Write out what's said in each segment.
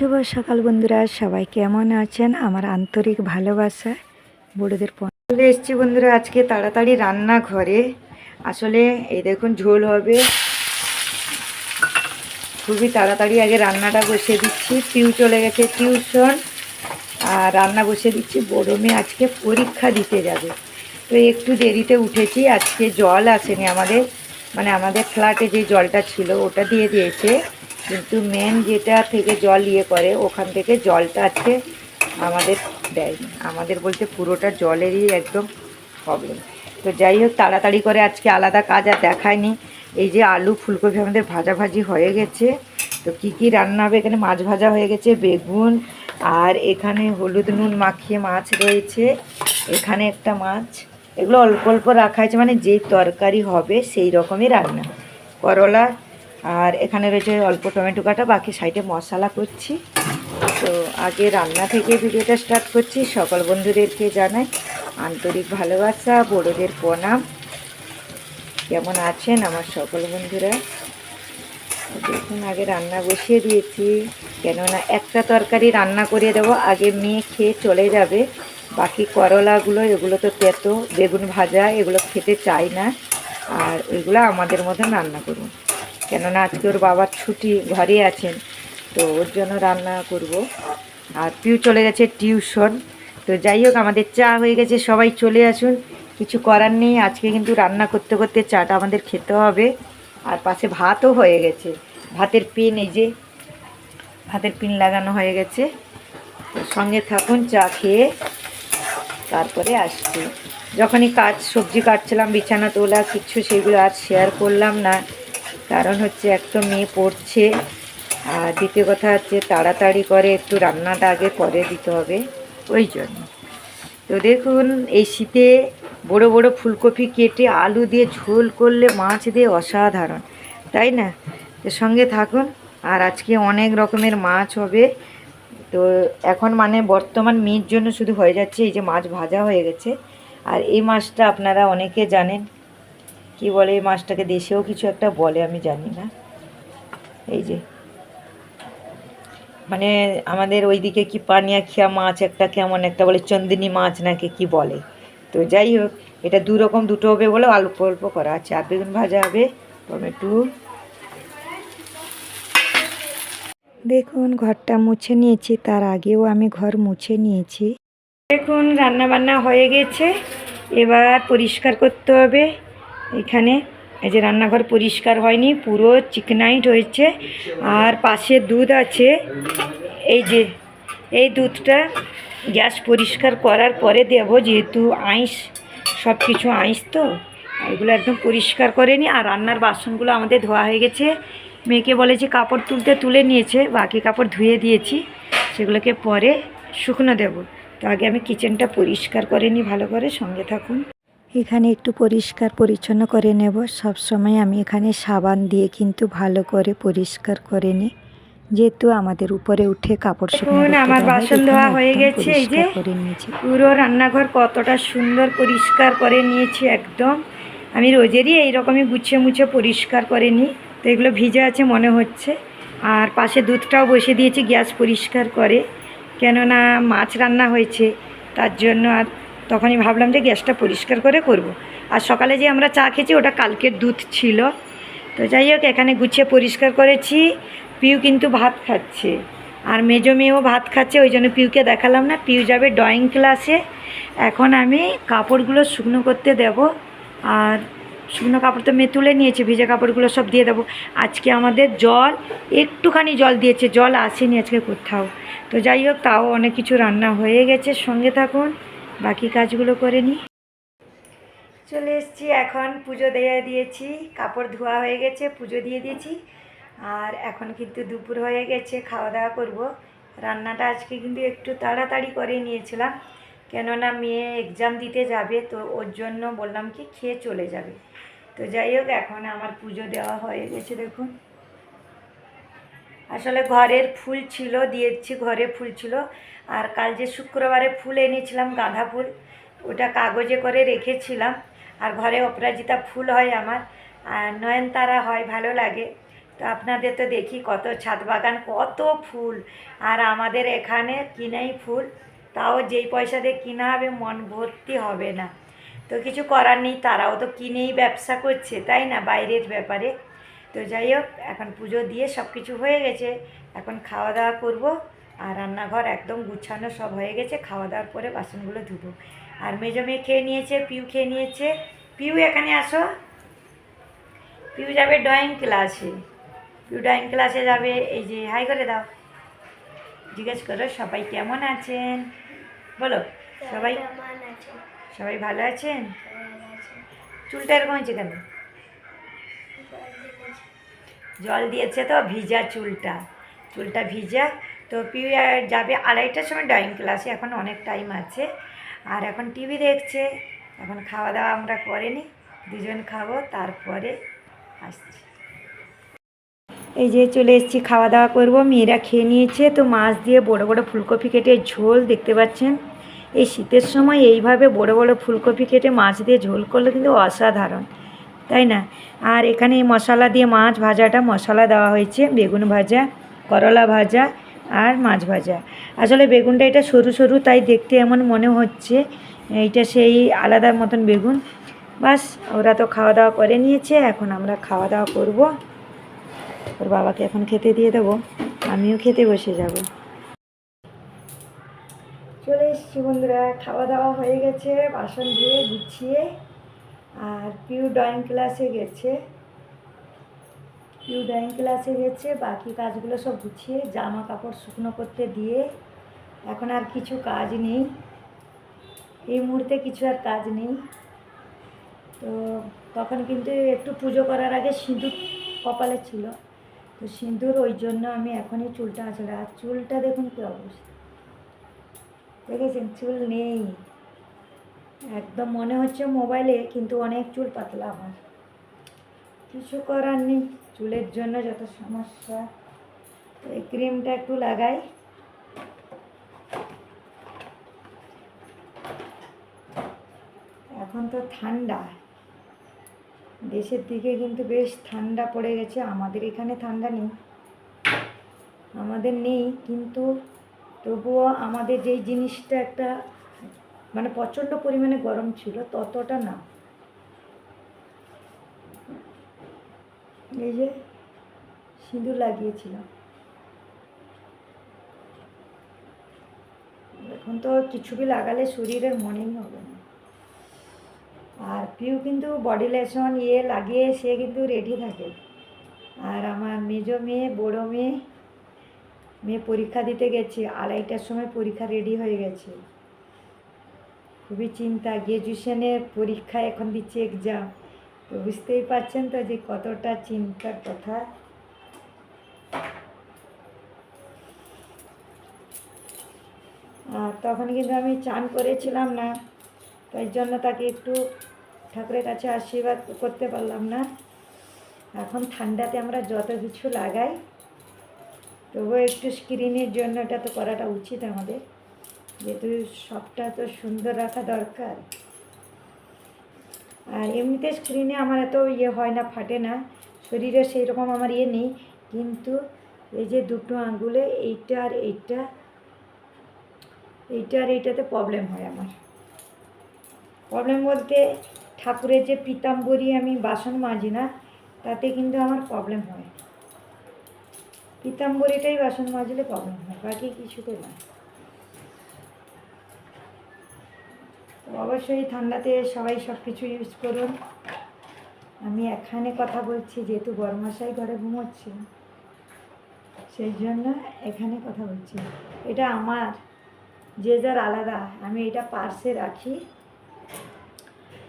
শুভ সকাল বন্ধুরা, সবাই কেমন আছেন? আমার আন্তরিক ভালোবাসা। বড়দের চলে এসেছি বন্ধুরা আজকে তাড়াতাড়ি রান্না ঘরে আসলে এই দেখুন, ঝোল হবে। খুবই তাড়াতাড়ি আগে রান্নাটা বসিয়ে দিচ্ছি। টিউ চলে গেছে টিউশন। আর রান্না বসিয়ে দিচ্ছি। বড় মেয়ে আজকে পরীক্ষা দিতে যাবে। তো একটু দেরিতে উঠেছি। আজকে জল আসেনি আমাদের। মানে আমাদের ফ্ল্যাটে যে জলটা ছিল, ওটা দিয়ে দিয়েছে। কিন্তু মেন যেটা থেকে জল ইয়ে করে, ওখান থেকে জলটা আজকে আমাদের দেয়নি। আমাদের বলতে পুরোটা জলেরই একদম প্রবলেম তো যাই হোক, তাড়াতাড়ি করে আজকে আলাদা কাজ আর দেখায়নি। এই যে আলু ফুলকপি আমাদের ভাজাভাজি হয়ে গেছে। তো কি কি রান্না হবে? এখানে মাছ ভাজা হয়ে গেছে, বেগুন, আর এখানে হলুদ নুন মাখিয়ে মাছ রয়েছে। এখানে একটা মাছ। এগুলো অল্প অল্প রাখা হয়েছে মানে যেই তরকারি হবে সেই রকমই রান্না। করলা আর এখানে রয়েছে অল্প টমেটো কাটা, বাকি সাইডে মশলা করছি। তো আগে রান্না থেকে ভিডিওটা স্টার্ট করছি। সকল বন্ধুদেরকে জানাই আন্তরিক ভালোবাসা, বড়োদের প্রণাম। কেমন আছেন আমার সকল বন্ধুরা? দেখুন, আগে রান্না বসিয়ে দিয়েছি। কেননা একটা তরকারি রান্না করে দেবো, আগে মেয়ে খেয়ে চলে যাবে। বাকি করলাগুলো, এগুলো তো তেতো, বেগুন ভাজা, এগুলো খেতে চাই না। আর ওইগুলো আমাদের মতন রান্না করুন। কেননা আজকে ওর বাবার ছুটি ঘরে আছেন, তো ওর জন্য রান্না করব। আর পিউ চলে গেছে টিউশন, তো যাই হোক, আমাদের চা হয়ে গেছে, সবাই চলে আসুন। কিছু করার নেই, আজকে কিন্তু রান্না করতে করতে চাটা আমাদের খেতে হবে। আর পাশে ভাতও হয়ে গেছে, ভাতের পিন এই যে, ভাতের পিন লাগানো হয়ে গেছে। সঙ্গে থাকুন, চা খেয়ে তারপরে আসছি। যখনই কাজ, সবজি কাটছিলাম, বিছানা তোলা কিচ্ছু সেগুলো আজ শেয়ার করলাম না। কারণ হচ্ছে এক তো মেয়ে পড়ছে, আর দ্বিতীয় কথা হচ্ছে তাড়াতাড়ি করে একটু রান্নাটা আগে করে দিতে হবে, ওই জন্য। তো দেখুন, এই শীতে বড় বড় ফুলকপি কেটে আলু দিয়ে ঝোল করলে মাছ দিয়ে অসাধারণ, তাই না? তো সঙ্গে থাকুন, আর আজকে অনেক রকমের মাছ হবে। তো এখন মানে বর্তমান মেয়ের জন্য শুধু হয়ে যাচ্ছে এই যে মাছ ভাজা হয়ে গেছে, আর এই মাছটা আপনারা অনেকে জানেন কি বলে এই মাছটাকে দেশেও কিছু একটা বলে আমি জানি না। এই যে। মানে আমাদের ওইদিকে কি পানিয়া খিয়া মাছ একটা কেমন একটা বলে চন্দিনী মাছ নাকি কি বলে। তো যাই হোক এটা দু রকম দুটো হবে বলে অল্প অল্প করা আছে। আর বেগুন ভাজা হবে টমেটো। দেখুন ঘরটা মুছে নিয়েছি তার আগেও আমি ঘর মুছে নিয়েছি। দেখুন রান্না বান্না হয়ে গেছে। এবার পরিষ্কার করতে হবে। এখানে এই যে রান্নাঘর পরিষ্কার হয়নি, পুরো চিকনাইট হয়েছে। আর পাশে দুধ আছে। এই যে, এই দুধটা গ্যাস পরিষ্কার করার পরে দেবো, যেহেতু আইস সব কিছু আইস তো, এগুলো একদম পরিষ্কার করে নি আর রান্নার বাসনগুলো আমাদের ধোয়া হয়ে গেছে। মেয়েকে বলেছি কাপড় তুলতে তুলে নিয়েছে, বাকি কাপড় ধুয়ে দিয়েছি। সেগুলোকে পরে শুকনো দেব। তো আগে আমি কিচেনটা পরিষ্কার করে নিই ভালো করে, সঙ্গে থাকুন। এখানে একটু পরিষ্কার পরিচ্ছন্ন করে নেব। সব সময় আমি এখানে সাবান দিয়ে কিন্তু ভালো করে পরিষ্কার করে নিই। যেহেতু আমাদের উপরে উঠে কাপড় শুকনো আমার বাসন ধোয়া হয়ে গেছে, এই যে। করে নিয়েছি। পুরো রান্নাঘর কতটা সুন্দর পরিষ্কার করে নিয়েছি একদম। আমি রোজেরই এইরকমই গুছিয়ে মুছে পরিষ্কার করে নিই। তো এগুলো ভিজে আছে মনে হচ্ছে। আর পাশে দুধটাও বসিয়ে দিয়েছি গ্যাস পরিষ্কার করে। কেননা মাছ রান্না হয়েছে তার জন্য আর তখনই ভাবলাম যে গ্যাসটা পরিষ্কার করে করব। আর সকালে যে আমরা চা খেয়েছি, ওটা কালকের দুধ ছিল। তো যাই হোক, এখানে গুছিয়ে পরিষ্কার করেছি। পিউ কিন্তু ভাত খাচ্ছে। আর মেজো মেয়েও ভাত খাচ্ছে, ওই জন্য পিউকে দেখালাম না। পিউ যাবে ড্রয়িং ক্লাসে। এখন আমি কাপড়গুলো শুকনো করতে দেব। আর শুকনো কাপড় তো মেয়ে তুলে নিয়েছে, ভিজে কাপড়গুলো সব দিয়ে দেবো। আজকে আমাদের জল, একটুখানি জল দিয়েছে। জল আসেনি আজকে কোথাও। তো যাই হোক, তাও অনেক কিছু রান্না হয়ে গেছে। সঙ্গে থাকুন। বাকি কাজগুলো করে নিই চলে এসেছি এখন পুজো দিয়ে দিয়েছি, কাপড় ধোয়া হয়ে গেছে, পুজো দিয়ে দিয়েছি। আর এখন কিন্তু দুপুর হয়ে গেছে, খাওয়া দাওয়া করব। রান্নাটা আজকে কিন্তু একটু তাড়াতাড়ি করে নিয়েছিলাম, কেননা মেয়ে এক্সাম দিতে যাবে, তো ওর জন্য বললাম কি খেয়ে চলে যাবে। তো যাই হোক, এখন আমার পুজো দেওয়া হয়ে গেছে, দেখুন। আসলে ঘরের ফুল ছিল, দিয়েছি, ঘরে ফুল ছিল। আর কাল যে শুক্রবারে ফুল এনেছিলাম গাঁদা ফুল, ওটা কাগজে করে রেখেছিলাম। আর ঘরে অপরাজিতা ফুল হয় আমার, আর নয়নতারা হয়, ভালো লাগে। তো আপনাদের তো দেখি কত ছাদ বাগান, কত ফুল। আর আমাদের এখানে কিনাই ফুল, তাও যেই পয়সা দিয়ে কিনা হবে, মন ভর্তি হবে না। তো কিছু করার নেই, তারাও তো কিনেই ব্যবসা করছে, তাই না? বাইরের ব্যাপারে। তো যাই হোক এখন পুজো দিয়ে সব কিছু হয়ে গেছে। এখন খাওয়া দাওয়া করব আর রান্নাঘর একদম গুছানো সব হয়ে গেছে। খাওয়া দাওয়ার পরে বাসনগুলো ধুবো। আর মেজো মেয়ে খেয়ে নিয়েছে পিউ খেয়ে নিয়েছে। পিউ এখানে আসো। পিউ যাবে ড্রয়িং ক্লাসে পিউ ড্রয়িং ক্লাসে যাবে। এই যে হাই করে দাও। জিজ্ঞেস করো সবাই কেমন আছেন? বলো সবাই সবাই ভালো আছেন? চুলটা এরকম হয়েছে কেন? জল দিয়েছে তো ভিজা চুলটা। চুলটা ভিজা, তো পিউ আর যাবে আড়াইটার সময় ড্রয়িং ক্লাসে এখন অনেক টাইম আছে। আর এখন টিভি দেখছে, এখন খাওয়া দাওয়া আমরা করিনি দুজন খাব, তারপরে আসছি। এই যে চলে এসেছি খাওয়া দাওয়া করব, মেয়েরা খেয়ে নিয়েছে, তো মাছ দিয়ে বড় বড় ফুলকপি কেটে ঝোল দেখতে পাচ্ছেন। এই শীতের সময় এইভাবে বড় বড় ফুলকপি কেটে মাছ দিয়ে ঝোল করলে কিন্তু অসাধারণ। তাই না? আর এখানে মশলা দিয়ে মাছ ভাজাটা মশলা দেওয়া হয়েছে, বেগুন ভাজা, করলা ভাজা আর মাছ ভাজা। আসলে বেগুনটা এটা সরু সরু, তাই দেখতে এমন মনে হচ্ছে, এইটা সেই আলাদা মতন বেগুন। বাস, ওরা তো খাওয়া দাওয়া করে নিয়েছে, এখন আমরা খাওয়া দাওয়া করব। ওর বাবাকে এখন খেতে দিয়ে দেবো, আমিও খেতে বসে যাব। চলে এসেছি বন্ধুরা, খাওয়া দাওয়া হয়ে গেছে, বাসন ধুয়ে গুছিয়ে। আর পিউ ড্রয়িং ক্লাসে গেছে। পিউ ড্রয়িং ক্লাসে গেছে, বাকি কাজগুলো সব গুছিয়ে, জামা কাপড় শুকনো করতে দিয়ে এখন আর কিছু কাজ নেই। এই মুহূর্তে কিছু আর কাজ নেই। তো তখন কিন্তু একটু পুজো করার আগে সিঁদুর কপালে ছিল। তো সিঁদুর ওই জন্য আমি এখনই চুলটা আঁচড়ে আর চুলটা দেখুন কী অবস্থা। দেখেছেন? চুল নেই। একদম মনে হচ্ছে মোবাইলে, কিন্তু অনেক চুল পাতলা আমার। কিছু করার নেই, চুলের জন্য যত সমস্যা। এই ক্রিমটা একটু লাগাই। এখন তো ঠান্ডা। দেশের দিকে কিন্তু বেশ ঠান্ডা পড়ে গেছে, আমাদের এখানে ঠান্ডা নেই। আমাদের নেই, কিন্তু তবুও আমাদের যেই জিনিসটা একটা মানে প্রচণ্ড পরিমাণে গরম ছিল, ততটা না। এই যে সিঁদুর লাগিয়েছিলাম। এখন তো কিছু বি লাগালে শরীরের মনেই হবে না। আর পিউ কিন্তু বডি লেশন ইয়ে লাগিয়ে সে কিন্তু রেডি থাকে। আর আমার মেজ মেয়ে, বড়ো মেয়ে মেয়ে পরীক্ষা দিতে গেছে, আড়াইটার সময় পরীক্ষা রেডি হয়ে গেছে। খুবই চিন্তা। গ্র্যাজুয়েশনের পরীক্ষা এখন দিচ্ছে এক্সাম তো বুঝতেই পারছেন তো যে কতটা চিন্তার কথা। আর তখন কিন্তু আমি চান করেছিলাম না। তাই জন্য তাকে একটু ঠাকুরের কাছে আশীর্বাদ করতে পারলাম না। এখন ঠান্ডাতে আমরা যত কিছু লাগাই, তবুও একটু স্ক্রিনের জন্য এটা তো করাটা উচিত আমাদের। যেহেতু সবটা তো সুন্দর রাখা দরকার। আর এমনিতে স্ক্রিনে আমার এত ইয়ে হয় না, ফাটে না, শরীরে সেই রকম আমার ইয়ে নেই, কিন্তু এই যে দুটো আঙ্গুলে এইটা আর এইটা এইটা আর এইটাতে প্রবলেম হয় আমার। প্রবলেম বলতে ঠাকুরের যে পিতাম্বরী আমি বাসন মাজি না, তাতে কিন্তু আমার প্রবলেম হয়। পিতাম্বরীটাই বাসন মাজলে প্রবলেম হয়, বাকি কিছুতে না। তো অবশ্যই ঠান্ডাতে সবাই সব কিছু ইউজ করুন। আমি এখানে কথা বলছি, যেহেতু বরমাসাই ঘরে ঘুমোচ্ছি। সেই জন্য এখানে কথা বলছি। এটা আমার, যে যার আলাদা, আমি এটা পার্সে রাখি।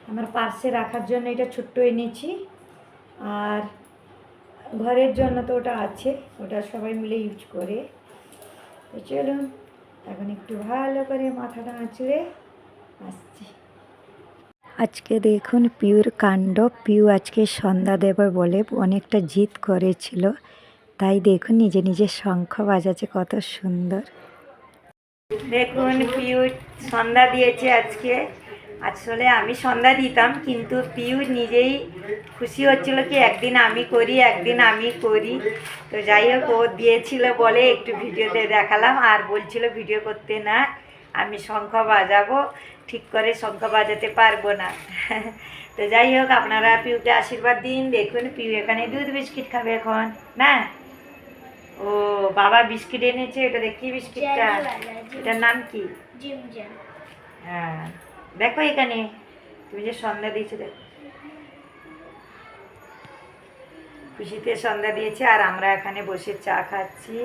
আমার পার্সে রাখার জন্য এটা ছোট্ট এনেছি। আর ঘরের জন্য তো ওটা আছে, ওটা সবাই মিলে ইউজ করে। তো চলুন, এখন একটু ভালো করে মাথাটা আঁচড়ে আসছি। আজকে দেখুন পিউর কাণ্ড, পিউ আজকে সন্ধ্যা দেবে বলে অনেকটা জিদ করেছিল। তাই দেখুন নিজে নিজে শঙ্খ বাজাচ্ছে কত সুন্দর। দেখুন পিউ সন্ধ্যা দিয়েছে আজকে। আসলে আমি সন্ধ্যা দিতাম, কিন্তু পিউ নিজেই খুশি হচ্ছিল কি একদিন আমি করি, একদিন আমি করি। তো যাই হোক, ও দিয়েছিল বলে একটু ভিডিওতে দেখালাম, আর বলছিল ভিডিও করতে না, আমি শঙ্খ বাজাবো। ঠিক করে শঙ্খ বাজাতে পারব না। তো যাই হোক আপনারা পিউকে আশীর্বাদ দিন। দেখুন পিউ এখানে দুধ বিস্কিট খাবে এখন না? ও বাবা বিস্কিট এনেছে এটা দেখি বিস্কিটটা। এটার নাম কি? হ্যাঁ দেখো এখানে তুমি যে সন্ধ্যা দিয়েছ দেখো। খুশিতে সন্ধ্যা দিয়েছে আর আমরা এখানে বসে চা খাচ্ছি।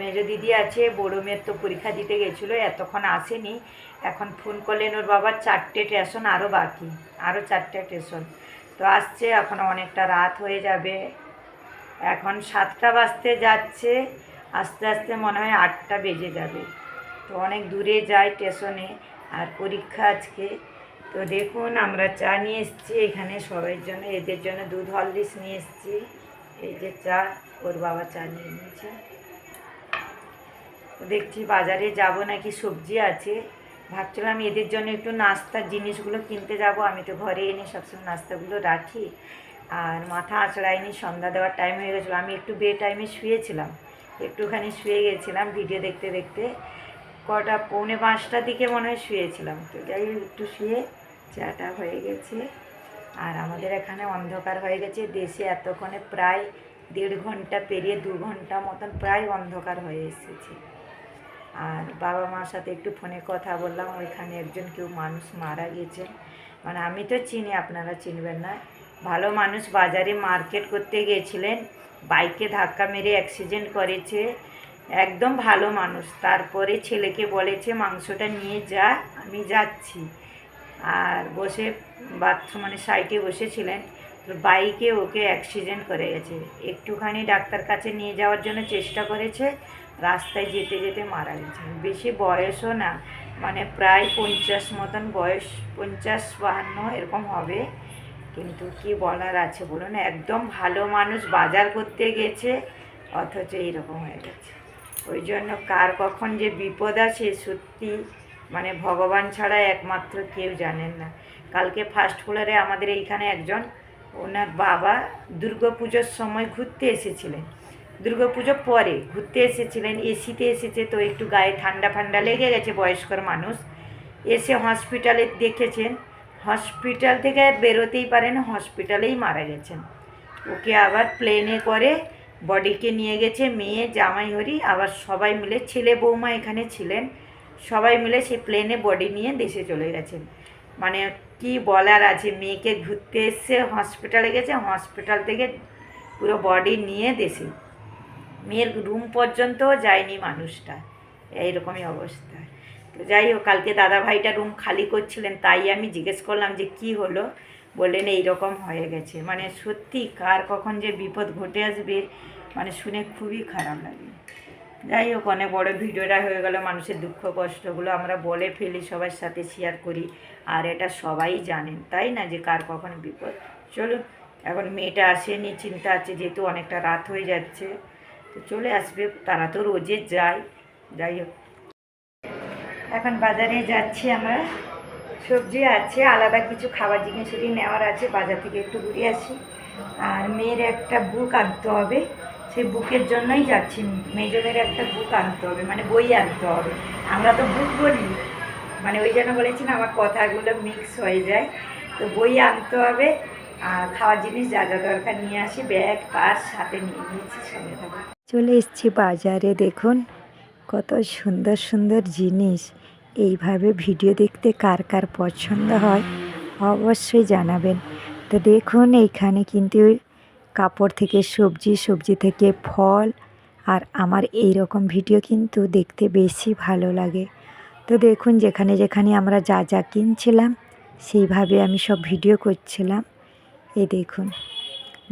মেজো দিদি আছে, বড়ো মেয়ের তো পরীক্ষা দিতে গেছিল, এতক্ষণ আসেনি। এখন ফোন করলেন ওর বাবার চারটে স্টেশন আরও বাকি আরও চারটে স্টেশন তো আসছে, এখন অনেকটা রাত হয়ে যাবে। এখন সাতটা বাজতে যাচ্ছে, আস্তে আস্তে মনে হয় আটটা বেজে যাবে। তো অনেক দূরে যাই স্টেশনে আর পরীক্ষা আজকে। তো দেখুন, আমরা চা নিয়ে এসেছি, এখানে সবার জন্য এদের জন্য দুধ হরলিক্স নিয়ে এসেছি। এই যে চা, ওর বাবা চা নিয়ে নিয়েছে। দেখছি বাজারে যাব নাকি সবজি আছে। ভাবছিলাম এদের জন্য একটু নাস্তার জিনিসগুলো কিনতে যাব। আমি তো ঘরে এনে সবসময় নাস্তাগুলো রাখি। আর মাথা আঁচড়ায়নি, সন্ধ্যা দেওয়ার টাইম হয়ে গেছিল। আমি একটু বে টাইমে শুয়েছিলাম। একটুখানি শুয়ে গেছিলাম ভিডিও দেখতে দেখতে। কটা, পৌনে পাঁচটার দিকে মনে হয় শুয়েছিলাম। তো যাই একটু শুয়ে চাটা হয়ে গেছে। আর আমাদের এখানে অন্ধকার হয়ে গেছে। দেশে এতক্ষণে প্রায় দেড় ঘণ্টা পেরিয়ে দু ঘণ্টা মতন প্রায় অন্ধকার হয়ে এসেছে। আর বাবা মার সাথে একটু ফোনে কথা বললাম, ওইখানে একজন কেউ মানুষ মারা গেছে মানে আমি তো চিনি, আপনারা চিনবেন না। ভালো মানুষ বাজারে মার্কেট করতে গিয়েছিলেন বাইকে ধাক্কা মেরে অ্যাক্সিডেন্ট করেছে। একদম ভালো মানুষ। তারপরে ছেলেকে বলেছে, মাংসটা নিয়ে যা, আমি যাচ্ছি। আর বসে বাথরুম মানে সাইডে বসেছিলেন। বাইকে ওকে অ্যাক্সিডেন্ট করে গেছে। একটুখানি ডাক্তার কাছে নিয়ে যাওয়ার জন্য চেষ্টা করেছে। রাস্তায় যেতে যেতে মারা গেছেন বেশি বয়সও না মানে প্রায় পঞ্চাশ মতন বয়স, পঞ্চাশ বাহান্ন এরকম হবে। কিন্তু কি বলার আছে বলুন? একদম ভালো মানুষ বাজার করতে গেছে, অথচ এইরকম হয়ে গেছে। ওই জন্য কার কখন যে বিপদ আছে সত্যি মানে ভগবান ছাড়া একমাত্র কেউ জানেন না। কালকে ফার্স্ট ফ্লোরে আমাদের এইখানে একজন, ওনার বাবা দুর্গা পুজোর সময় ঘুরতে এসেছিলেন। দুর্গাপুজো পরে ঘুরতে এসেছিলেন, এসিতে এসেছে, তো একটু গায়ে ঠান্ডা ফান্ডা লেগে গেছে বয়স্কর মানুষ। এসে হসপিটালে দেখেছেন হসপিটাল থেকে বেরোতেই পারেন হসপিটালেই মারা গেছেন। ওকে আবার প্লেনে করে বডিকে নিয়ে গেছে, মেয়ে, জামাই, হরি, আবার সবাই মিলে ছেলে বৌমা এখানে ছিলেন। সবাই মিলে সে প্লেনে বডি নিয়ে দেশে চলে গেছেন। মানে কি বলার আছে, মেয়েকে ঘুরতে এসছে হসপিটালে গেছে হসপিটাল থেকে পুরো বডি নিয়ে দেশে। মেয়ের রুম পর্যন্তও যায়নি মানুষটা। এইরকমই অবস্থা। তো যাই হোক, কালকে দাদা ভাইটা রুম খালি করছিলেন, তাই আমি জিজ্ঞেস করলাম যে কি হলো? বললেন এইরকম হয়ে গেছে। মানে সত্যি কার কখন যে বিপদ ঘটে আসবে মানে শুনে খুবই খারাপ লাগে। যাই হোক, অনেক বড় ভিডিওটা হয়ে গেল, মানুষের দুঃখ কষ্টগুলো আমরা বলে ফেলি, সবার সাথে শেয়ার করি। আর এটা সবাই জানেন, তাই না? যে কার কখন বিপদ। চলুন, এখন মেয়েটা আসেনি, চিন্তা আছে, যেহেতু অনেকটা রাত হয়ে যাচ্ছে। তো চলে আসবে, তারা তো রোজে যায়। যাই হোক। এখন বাজারে যাচ্ছি আমরা। সবজি আছে, আলাদা কিছু খাবার জিনিসেরই নেওয়ার আছে, বাজার থেকে একটু ঘুরে আসি। আর মেয়ের একটা বুক আনতে হবে। সেই বুকের জন্যই যাচ্ছি। মেজরের একটা বুক আনতে হবে মানে বই আনতে হবে। আমরা তো বুক বলি। মানে ওই জন্য বলেছি না, আমার কথাগুলো মিক্স হয়ে যায়। তো বই আনতে হবে। আর খাওয়ার জিনিস যা যা দরকার নিয়ে আসি, ব্যাগ, পার্স সাথে নিয়ে নিয়েছি সঙ্গে থাকবে চলে এসছি বাজারে, দেখুন। কত সুন্দর সুন্দর জিনিস। এইভাবে ভিডিও দেখতে কার কার পছন্দ হয়, অবশ্যই জানাবেন। তো দেখুন, এইখানে কিন্তু কাপড় থেকে সবজি সবজি থেকে ফল, আর আমার এই রকম ভিডিও কিন্তু দেখতে বেশি ভালো লাগে। তো দেখুন, যেখানে যেখানে আমরা যা যা কিনছিলাম, সেইভাবে আমি সব ভিডিও করছিলাম। এই দেখুন,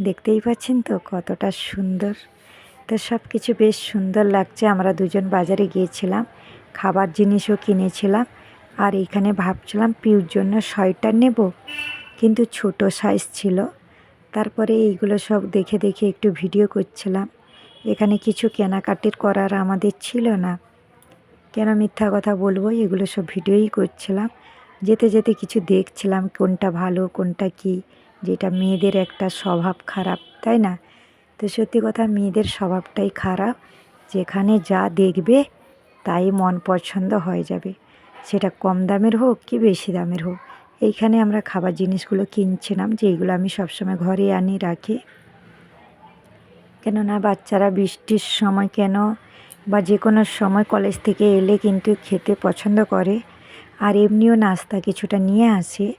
দেখতেই পাচ্ছেন তো কতটা সুন্দর। তো সব কিছু বেশ সুন্দর লাগছে। আমরা দুজন বাজারে গিয়েছিলাম, খাবার জিনিসও কিনেছিলাম আর এখানে ভাবছিলাম পিউর জন্য সোয়েটার নেব, কিন্তু ছোট সাইজ ছিল। তারপরে এইগুলো সব দেখে দেখে একটু ভিডিও করছিলাম। এখানে কিছু কেনাকাটির করার আমাদের ছিল না। কেন মিথ্যা কথা বলব? এগুলো সব ভিডিওই করছিলাম। যেতে যেতে কিছু দেখছিলাম, কোনটা ভালো, কোনটা কি, যেটা মেয়েদের একটা স্বভাব খারাপ, তাই না? তো সত্যি কথা মেয়েদের স্বভাবটাই খারাপ। যেখানে যা দেখবে তাই মন পছন্দ হয়ে যাবে। সেটা কম দামের হোক কি বেশি দামের হোক। এইখানে আমরা খাবার জিনিসগুলো কিনছিলাম, যেইগুলো আমি সবসময় ঘরে আনি, রাখি। কেননা বাচ্চারা বৃষ্টির সময় কেন বা যে কোনো সময় কলেজ থেকে এলে কিন্তু খেতে পছন্দ করে। আর এমনিও নাস্তা কিছুটা নিয়ে আসে।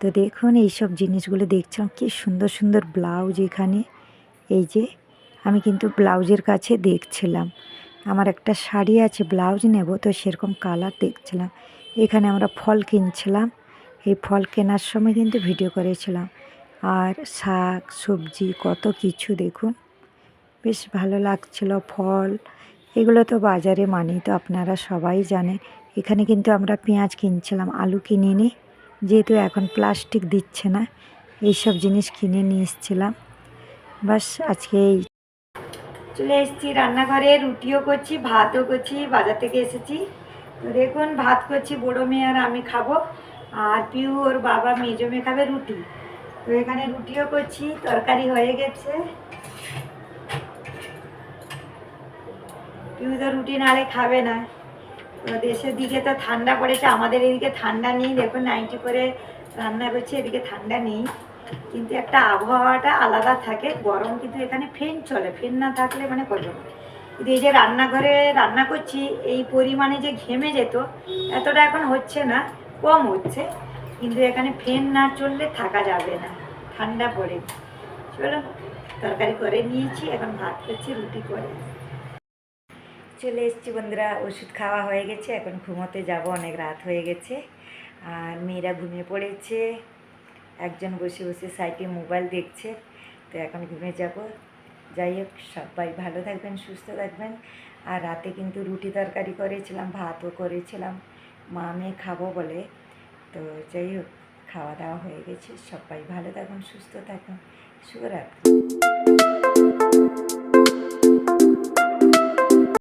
তো দেখুন এইসব জিনিসগুলো দেখছিলাম, কি সুন্দর সুন্দর ব্লাউজ এখানে। এই যে, আমি কিন্তু ব্লাউজের কাছে দেখছিলাম। আমার একটা শাড়ি আছে, ব্লাউজ নেব, তো সেরকম কালার দেখছিলাম। এখানে আমরা ফল কিনছিলাম। এই ফল কেনার সময় কিন্তু ভিডিও করেছিলাম। আর শাক, সবজি, কত কিছু দেখুন। বেশ ভালো লাগছিল ফল। এগুলো তো বাজারে মানি তো আপনারা সবাই জানেন। এখানে কিন্তু আমরা পেঁয়াজ কিনছিলাম, আলু কিনে কিনিনি। যেহেতু এখন প্লাস্টিক দিচ্ছে না, এইসব জিনিস কিনে নিয়ে এসেছিলাম। বাস, আজকে এই। চলে এসেছি রান্নাঘরে, রুটিও করছি, ভাতও করছি, বাজার থেকে এসেছি। তো দেখুন, ভাত করছি, বড়ো মেয়ে আর আমি খাব, আর পিউ ওর বাবা মেজো মেয়ে খাবে রুটি। তো এখানে রুটিও করছি, তরকারি হয়ে গেছে। পিউ তো রুটি নাড়ে খাবে না। তো দেশের দিকে তো ঠান্ডা পড়েছে, আমাদের এদিকে ঠান্ডা নেই। দেখুন নাইটি করে রান্না করছি, এদিকে ঠান্ডা নেই। কিন্তু একটা আবহাওয়াটা আলাদা থাকে, গরম কিন্তু এখানে ফ্যান চলে ফ্যান না থাকলে মানে করবে কিন্তু এই যে রান্নাঘরে রান্না করছি, এই পরিমাণে যে ঘেমে যেত, এতটা এখন হচ্ছে না, কম হচ্ছে, কিন্তু এখানে ফ্যান না চললে থাকা যাবে না, ঠান্ডা পড়ে। চলো, তরকারি করে নিয়েছি, এখন ভাত করছি, রুটি করে। চলে এসেছি বন্ধুরা, ওষুধ খাওয়া হয়ে গেছে, এখন ঘুমোতে যাব, অনেক রাত হয়ে গেছে, আর মেয়েরা ঘুমিয়ে পড়েছে। একজন বসে বসে সাইডে মোবাইল দেখছে। তো এখন ঘুমে যাব। যাই হোক, সবাই ভালো থাকবেন, সুস্থ থাকবেন। আর রাতে কিন্তু রুটি তরকারি করেছিলাম, ভাতও করেছিলাম। মা মেয়ে খাব বলে। তো যাই হোক, খাওয়া দাওয়া হয়ে গেছে। সবাই ভালো থাকুন, সুস্থ থাকুন। শুভরাত্রি।